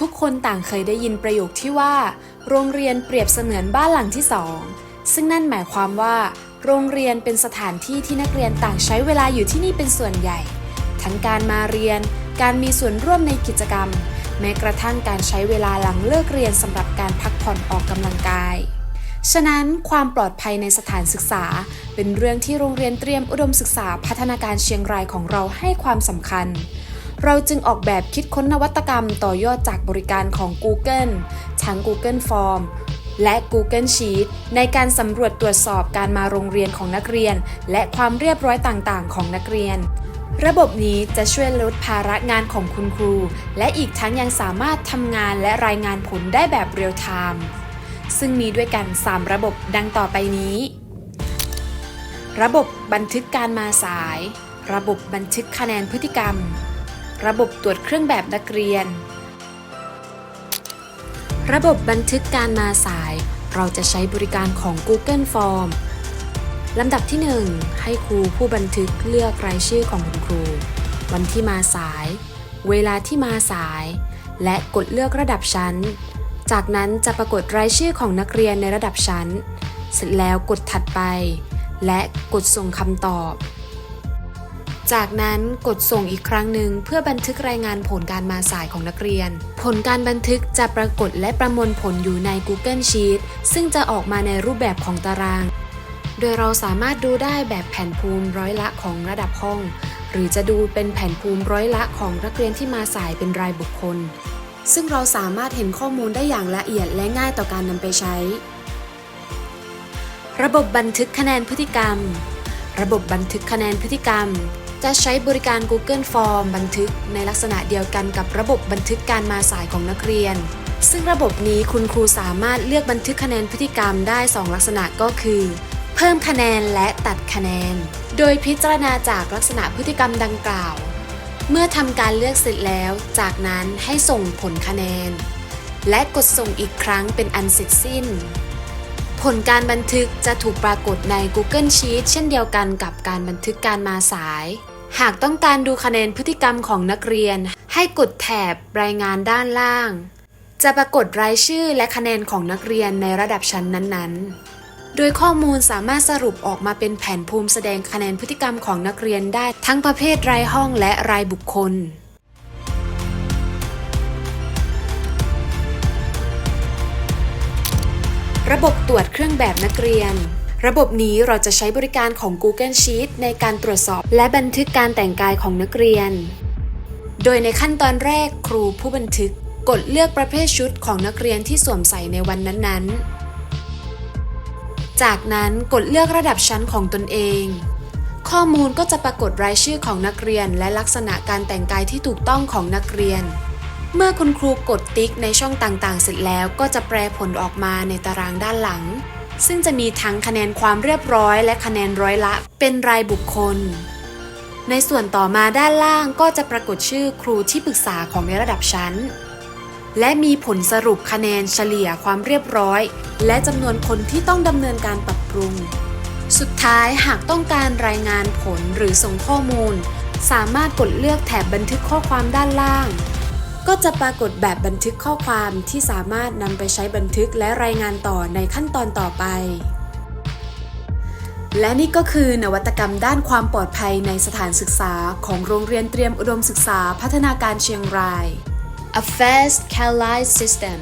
ทุกคนต่างเคยได้ยินประโยคที่ว่า โรงเรียนเปรียบเสมือนบ้านหลังที่สองซึ่งนั่นหมายความว่า โรงเรียนเป็นสถานที่ที่นักเรียนต่างใช้เวลาอยู่ที่นี่เป็นส่วนใหญ่ ทั้งการมาเรียน การมีส่วนร่วมในกิจกรรม แม้กระทั่งการใช้เวลาหลังเลิกเรียนสำหรับการพักผ่อนออกกำลังกาย ฉะนั้นความปลอดภัยในสถานศึกษา เป็นเรื่องที่โรงเรียนเตรียมอุดมศึกษาพัฒนาการเชียงรายของเราให้ความสำคัญ เราจึงออกแบบคิดค้นนวัตกรรมต่อยอดจากบริการของ Google ทั้ง Google Form และ Google Sheet ในการสำรวจตรวจสอบการมาโรงเรียนของนักเรียน และความเรียบร้อยต่างๆ ของนักเรียน ระบบนี้จะช่วยลดภาระงานของคุณครู และอีกทั้งยังสามารถทำงานและรายงานผลได้แบบเรียลไทม์ซึ่งมีด้วยกัน 3 ระบบดังต่อไปนี้ ระบบบันทึกการมาสาย ระบบบันทึกคะแนนพฤติกรรม ระบบตรวจเครื่องแบบนักเรียน ระบบบันทึกการมาสาย เราจะใช้บริการของ Google Form ลำดับที่ 1 ให้ครูผู้บันทึกเลือกรายชื่อของคุณครู วันที่มาสาย เวลาที่มาสาย และกดเลือกระดับชั้น จากนั้นจะปรากฏรายชื่อของนักเรียนในระดับชั้น เสร็จแล้วกดถัดไป และกดส่งคำตอบ จากนั้นกดส่งอีกครั้งหนึ่งเพื่อบันทึกรายงานผลการมาสายของนักเรียน ผลการบันทึกจะปรากฏและประมวลผลอยู่ใน Google Sheet ซึ่งจะออกมาในรูปแบบของตาราง โดยเราสามารถดูได้แบบแผนภูมิร้อยละของระดับห้อง หรือจะดูเป็นแผนภูมิร้อยละของนักเรียนที่มาสายเป็นรายบุคคล ซึ่งเราสามารถเห็นข้อมูลได้อย่างละเอียดและง่ายต่อการนำไปใช้ ระบบบันทึกคะแนนพฤติกรรมระบบบันทึกคะแนนพฤติกรรม จะใช้บริการ Google Form บันทึกในลักษณะเดียวกันกับระบบบันทึกการมาสายของนักเรียน ซึ่งระบบนี้คุณครูสามารถเลือกบันทึกคะแนนพฤติกรรมได้ 2 ลักษณะก็คือ เพิ่มคะแนนและตัดคะแนน โดยพิจารณาจากลักษณะพฤติกรรมดังกล่าว เมื่อทำการเลือกเสร็จแล้ว จากนั้นให้ส่งผลคะแนน และกดส่งอีกครั้งเป็นอันเสร็จสิ้น ผลการบันทึกจะถูกปรากฏใน Google Sheets เช่นเดียวกันกับการบันทึกการมาสาย หากต้องการดูคะแนนพฤติกรรมของนักเรียน ให้กดแถบรายงานด้านล่าง จะปรากฏรายชื่อและคะแนนของนักเรียนในระดับชั้นนั้นๆ โดยข้อมูลสามารถสรุปออกมาเป็นแผนภูมิแสดงคะแนนพฤติกรรมของนักเรียนได้ทั้งประเภทรายห้องและรายบุคคล ระบบตรวจเครื่องแบบนักเรียน ระบบนี้เราจะใช้บริการของ Google Sheet ในการตรวจสอบ และบันทึกการแต่งกายของนักเรียน โดยในขั้นตอนแรกครูผู้บันทึกกดเลือกประเภทชุดของนักเรียนที่สวมใส่ในวันนั้นๆ จากนั้นกดเลือกระดับชั้นของตนเอง ข้อมูลก็จะปรากฏรายชื่อของนักเรียน และลักษณะการแต่งกายที่ถูกต้องของนักเรียน เมื่อคุณครูกดติ๊กในช่องต่างๆ เสร็จแล้วก็จะแปลผลออกมาในตารางด้านหลัง ซึ่งจะมีทั้งคะแนนความเรียบร้อยและคะแนนร้อยละ เป็นรายบุคคล ในส่วนต่อมาด้านล่างก็จะปรากฏชื่อครูที่ปรึกษาของในระดับชั้น และมีผลสรุปคะแนนเฉลี่ยความเรียบร้อย และจำนวนคนที่ต้องดำเนินการปรับปรุง สุดท้ายหากต้องการรายงานผลหรือส่งข้อมูล สามารถกดเลือกแถบบันทึกข้อความด้านล่าง ก็จะปรากฏแบบบันทึกข้อความที่สามารถนำไปใช้บันทึกและรายงานต่อในขั้นตอนต่อไป และนี่ก็คือนวัตกรรมด้านความปลอดภัยในสถานศึกษาของโรงเรียนเตรียมอุดมศึกษาพัฒนาการเชียงราย A Fast Cal Light System